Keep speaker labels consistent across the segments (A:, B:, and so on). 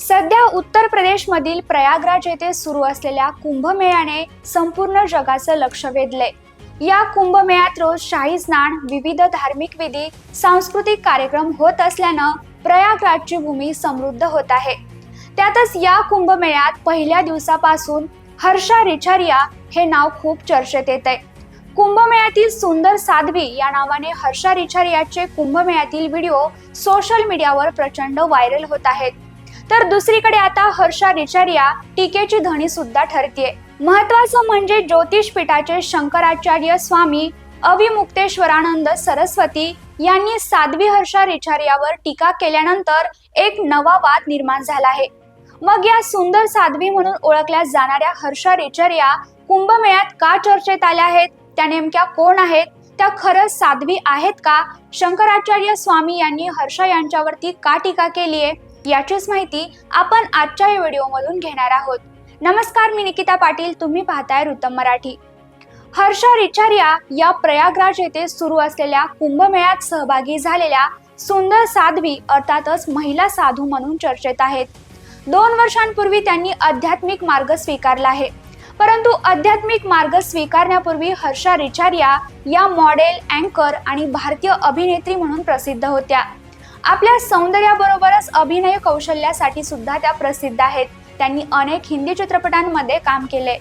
A: सध्या उत्तर प्रदेशमधील प्रयागराज येथे सुरू असलेल्या कुंभमेळ्याने संपूर्ण जगाचं लक्ष वेधले या कुंभमेळ्यात रोज शाही स्नान विविध धार्मिक विधी सांस्कृतिक कार्यक्रम होत असल्यानं प्रयागराजची भूमी समृद्ध होत आहे. त्यातच या कुंभमेळ्यात पहिल्या दिवसापासून हर्षा रिचारिया हे नाव खूप चर्चेत येत आहे कुंभमेळ्यातील सुंदर साध्वी या नावाने हर्षा रिचारियाचे कुंभमेळ्यातील व्हिडिओ सोशल मीडियावर प्रचंड व्हायरल होत आहेत. तर दुसरीकडे आता हर्षा रिचारिया टीकेची धणी सुद्धा ठरतीये. महत्वाचं म्हणजे ज्योतिष पीठाचे शंकराचार्य स्वामी अविमुक्तेश्वरानंद सरस्वती यांनी साध्वी हर्षा रिचारियावर टीका केल्यानंतर एक नवा वाद निर्माण झाला आहे. मग या सुंदर साध्वी म्हणून ओळखल्या जाणाऱ्या हर्षा रिचारिया कुंभमेळ्यात का चर्चेत आल्या आहेत? त्या नेमक्या कोण आहेत? त्या खरंच साध्वी आहेत का? शंकराचार्य स्वामी यांनी हर्षा यांच्यावरती का टीका केली आहे याचीच माहिती आपण आजच्या या व्हिडिओमधून घेणार आहोत. नमस्कार मी निकिता पाटील. तुम्ही पाहताय ऋतम मराठी. हर्षा रिचारिया या प्रयागराज येथे सुरू असलेल्या कुंभमेळ्यात सहभागी झालेल्या सुंदर साध्वी अर्थातच महिला साधू म्हणून चर्चेत आहेत. दोन वर्षांपूर्वी त्यांनी आध्यात्मिक मार्ग स्वीकारला आहे. परंतु आध्यात्मिक मार्ग स्वीकारण्यापूर्वी हर्षा रिचारिया या मॉडेल अँकर आणि भारतीय अभिनेत्री म्हणून प्रसिद्ध होत्या. आपल्या सौंदर्याबरोबरच अभिनय कौशल्यासाठी सुद्धा त्या प्रसिद्ध आहेत. त्यांनी अनेक हिंदी चित्रपटांमध्ये काम केले.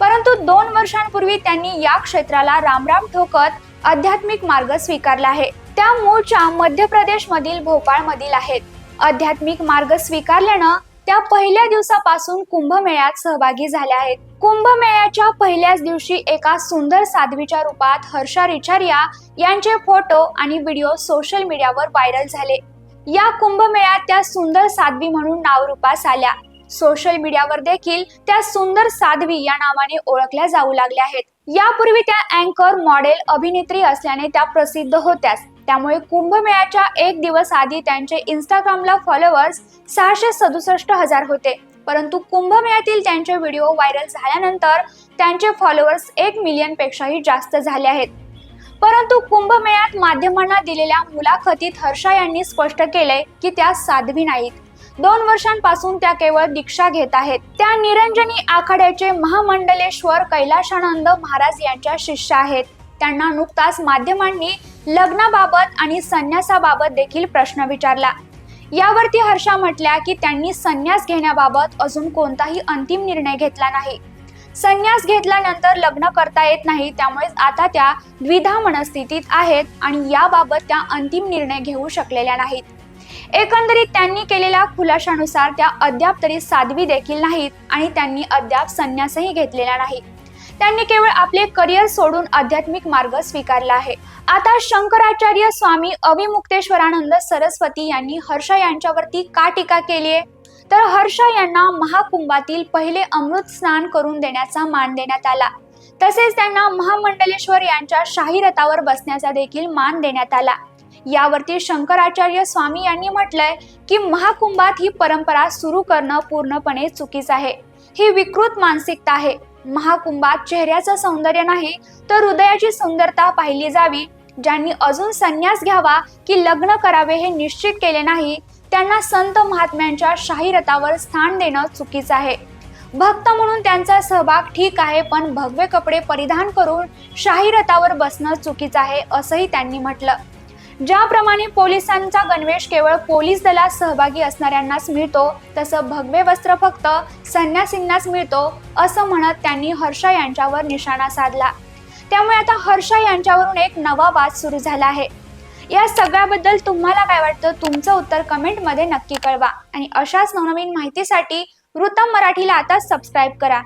A: परंतु दोन वर्षांपूर्वी त्यांनी या क्षेत्राला रामराम ठोकत आध्यात्मिक मार्ग स्वीकारला आहे. त्या मूळच्या मध्य प्रदेश मधील भोपाळ मधील आहेत. आध्यात्मिक मार्ग स्वीकारल्यानं त्या पहिल्या दिवसापासून कुंभमेळ्यात सहभागी झाल्या आहेत. कुंभमेळ्याच्या पहिल्याच दिवशी एका सुंदर साध्वीच्या रूपात हर्षा रिचारिया यांचे फोटो आणि व्हिडिओ सोशल मीडियावर व्हायरल झाले. या कुंभमेळ्यात त्या सुंदर साध्वी म्हणून नावरूपास आल्या. सोशल मीडियावर देखील त्या सुंदर साध्वी या नावाने ओळखल्या जाऊ लागल्या आहेत. यापूर्वी त्या अँकर मॉडेल अभिनेत्री असल्याने त्या प्रसिद्ध होत्याच. त्यामुळे कुंभमेळ्याच्या एक दिवस आधी त्यांचे इंस्टाग्रामला फॉलोअर्स सहाशे सदुसष्ट हजार होते. परंतु कुंभमेळ्यातील त्यांचे व्हिडिओ व्हायरल झाल्यानंतर त्यांचे फॉलोअर्स एक मिलियन पेक्षाही जास्त झाले आहेत. परंतु कुंभमेळ्यात माध्यमांना दिलेल्या मुलाखतीत हर्षा यांनी स्पष्ट केले की त्या साध्वी नाहीत. दोन वर्षांपासून त्या केवळ दीक्षा घेत आहेत. त्या निरंजनी आखाड्याचे महामंडलेश्वर कैलाशानंद महाराज यांच्या शिष्य आहेत. त्यांना नुकताच माध्यमांनी लग्नाबाबत आणि संन्यासाबाबत देखील प्रश्न विचारला. यावरती हर्षा म्हटल्या की त्यांनी संन्यास घेण्याबाबत अजून कोणताही अंतिम निर्णय घेतला नाही. संन्यास घेतल्यानंतर लग्न करता येत नाही त्यामुळे आता त्या द्विधा मनस्थितीत आहेत आणि याबाबत त्या अंतिम निर्णय घेऊ शकलेल्या नाहीत. एकंदरीत त्यांनी केलेल्या खुलाशानुसार त्या अद्याप तरी साध्वी देखील नाहीत आणि त्यांनी अद्याप संन्यासही घेतलेला नाही. त्यांनी केवळ आपले करिअर सोडून आध्यात्मिक मार्ग स्वीकारला आहे. आता शंकराचार्य स्वामी अविमुक्तेश्वरानंद सरस्वती यांनी हर्षा यांच्यावरती का टीका केली आहे? तर हर्षा यांना महाकुंभातील पहिले अमृत स्नान करून देण्याचा मान देण्यात आला. तसेच त्यांना महामंडलेश्वर यांच्या शाहीरथावर बसण्याचा देखील मान देण्यात आला. यावरती शंकराचार्य स्वामी यांनी म्हटलंय की महाकुंभात ही परंपरा सुरू करणं पूर्णपणे चुकीचं आहे. ही विकृत मानसिकता आहे. महाकुंभात चेहऱ्याचं सौंदर्य नाही तर हृदयाची सुंदरता पाहिली जावी. ज्यांनी अजून संन्यास घ्यावा की लग्न करावे हे निश्चित केले नाही त्यांना संत महात्म्यांच्या शाहीरथावर स्थान देणं चुकीचं आहे. भक्त म्हणून त्यांचा सहभाग ठीक आहे पण भगवे कपडे परिधान करून शाहीरथावर बसणं चुकीचं आहे असंही त्यांनी म्हटलं. ज्याप्रमाणे पोलिसांचा गणवेश केवळ पोलीस दलात सहभागी असणाऱ्यांनाच मिळतो तसं भगवे वस्त्र फक्त संन्यासींनाच मिळतो असं म्हणत त्यांनी हर्षा यांच्यावर निशाणा साधला. त्यामुळे आता हर्षा यांच्यावरून एक नवा वाद सुरू झाला आहे. या सगळ्याबद्दल तुम्हाला काय वाटतं? तुमचं उत्तर कमेंटमध्ये नक्की कळवा. आणि अशाच नवनवीन माहितीसाठी वृत्तम मराठीला आता सबस्क्राईब करा.